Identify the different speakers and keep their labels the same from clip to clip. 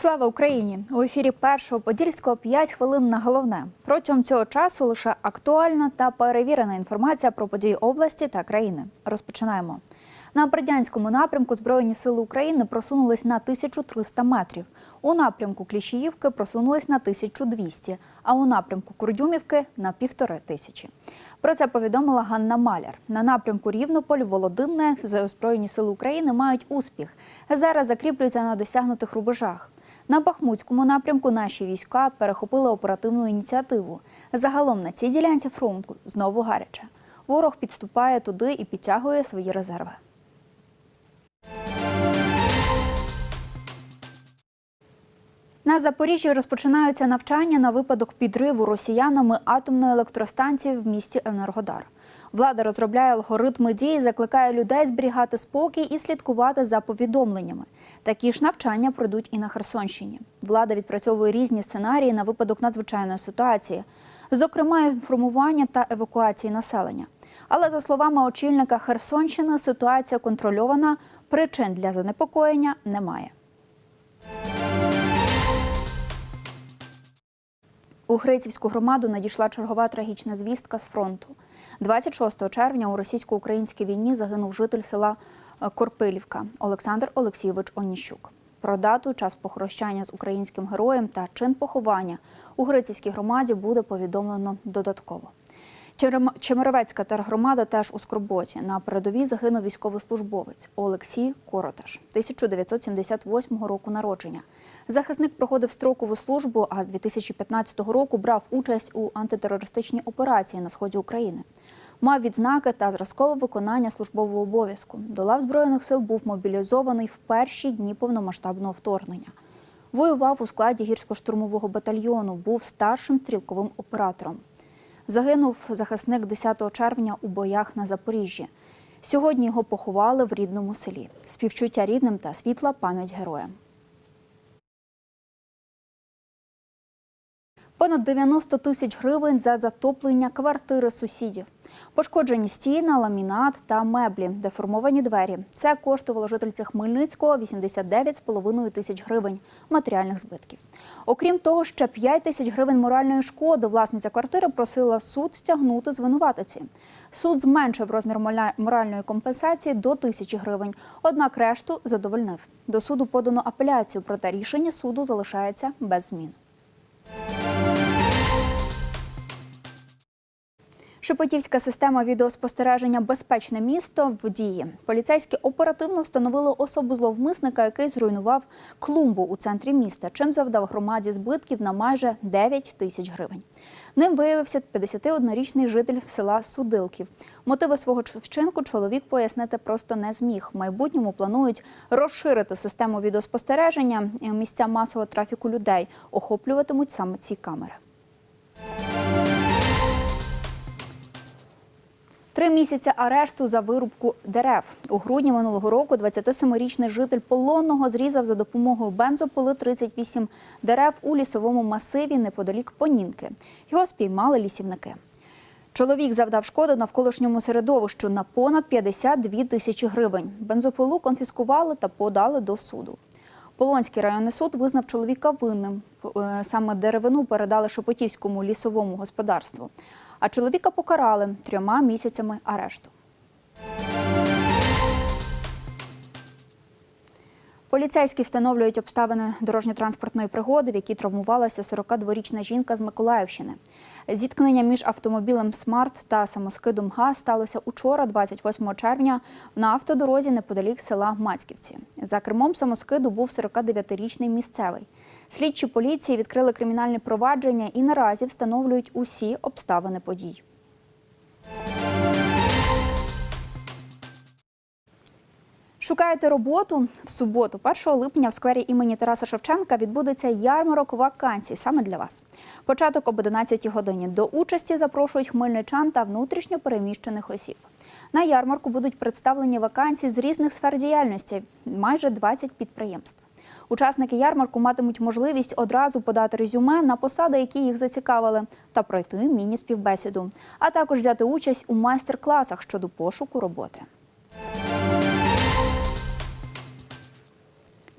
Speaker 1: Слава Україні! У ефірі першого подільського 5 хвилин на головне. Протягом цього часу лише актуальна та перевірена інформація про події області та країни. Розпочинаємо. На Бердянському напрямку Збройні сили України просунулись на 1300 метрів. У напрямку Кліщіївки просунулись на 1200, а у напрямку Курдюмівки на півтори тисячі. Про це повідомила Ганна Маляр. На напрямку Рівнополь, Володимне, Збройні сили України мають успіх. Зараз закріплюються на досягнутих рубежах. На Бахмутському напрямку наші війська перехопили оперативну ініціативу. Загалом на цій ділянці фронту знову гаряче. Ворог підступає туди і підтягує свої резерви. На Запоріжжі розпочинаються навчання на випадок підриву росіянами атомної електростанції в місті Енергодар. Влада розробляє алгоритми дії, закликає людей зберігати спокій і слідкувати за повідомленнями. Такі ж навчання пройдуть і на Херсонщині. Влада відпрацьовує різні сценарії на випадок надзвичайної ситуації, зокрема інформування та евакуації населення. Але за словами очільника Херсонщини, ситуація контрольована, причин для занепокоєння немає. У Грицівську громаду надійшла чергова трагічна звістка з фронту. 26 червня у російсько-українській війні загинув житель села е, Корпилівка Олександр Олексійович Оніщук. Про дату, час похрощання з українським героєм та чин поховання у Грицівській громаді буде повідомлено додатково. Чемеровецька тергромада теж у скорботі. На передовій загинув військовослужбовець Олексій Короташ, 1978 року народження. Захисник проходив строкову службу, а з 2015 року брав участь у антитерористичній операції на сході України. Мав відзнаки та зразкове виконання службового обов'язку. До лав збройних сил був мобілізований в перші дні повномасштабного вторгнення. Воював у складі гірсько-штурмового батальйону, був старшим стрілковим оператором. Загинув захисник 10 червня у боях на Запоріжжі. Сьогодні його поховали в рідному селі. Співчуття рідним та світла пам'ять героям. Понад 90 тисяч гривень за затоплення квартири сусідів. Пошкоджені стіни, ламінат та меблі, деформовані двері. Це коштувало жительці Хмельницького 89,5 тисяч гривень матеріальних збитків. Окрім того, ще 5 тисяч гривень моральної шкоди власниця квартири просила суд стягнути звинуватиці. Суд зменшив розмір моральної компенсації до тисячі гривень, однак решту задовольнив. До суду подано апеляцію, проте рішення суду залишається без змін. Шепетівська система відеоспостереження Безпечне місто в дії. Поліцейські оперативно встановили особу зловмисника, який зруйнував клумбу у центрі міста, чим завдав громаді збитків на майже 9 тисяч гривень. Ним виявився 51-річний житель села Судилків. Мотиви свого вчинку чоловік пояснити просто не зміг. В майбутньому планують розширити систему відеоспостереження. Місця масового трафіку людей охоплюватимуть саме ці камери. Три місяці арешту за вирубку дерев. У грудні минулого року 27-річний житель полонного зрізав за допомогою бензопили 38 дерев у лісовому масиві неподалік Понінки. Його спіймали лісівники. Чоловік завдав шкоди навколишньому середовищу на понад 52 тисячі гривень. Бензопилу конфіскували та подали до суду. Полонський районний суд визнав чоловіка винним. Е, Саме деревину передали Шепотівському лісовому господарству. А чоловіка покарали трьома місяцями арешту. Поліцейські встановлюють обставини дорожньо-транспортної пригоди, в якій травмувалася 42-річна жінка з Миколаївщини. Зіткнення між автомобілем Смарт та самоскидом ГАЗ сталося учора, 28 червня, на автодорозі неподалік села Мацьківці. За кермом самоскиду був 49-річний місцевий. Слідчі поліції відкрили кримінальне провадження і наразі встановлюють усі обставини подій. Шукаєте роботу в суботу, 1 липня, в сквері імені Тараса Шевченка відбудеться ярмарок вакансій саме для вас. Початок об 11 годині. До участі запрошують хмельничан та внутрішньо переміщених осіб. На ярмарку будуть представлені вакансії з різних сфер діяльності, майже 20 підприємств. Учасники ярмарку матимуть можливість одразу подати резюме на посади, які їх зацікавили, та пройти міні-співбесіду, а також взяти участь у майстер-класах щодо пошуку роботи.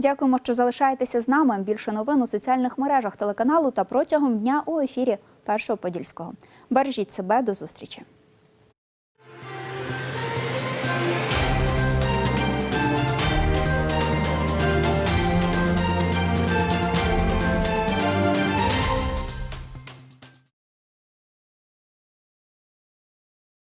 Speaker 1: Дякуємо, що залишаєтеся з нами. Більше новин у соціальних мережах телеканалу та протягом дня у ефірі Першого Подільського. Бережіть себе до зустрічі.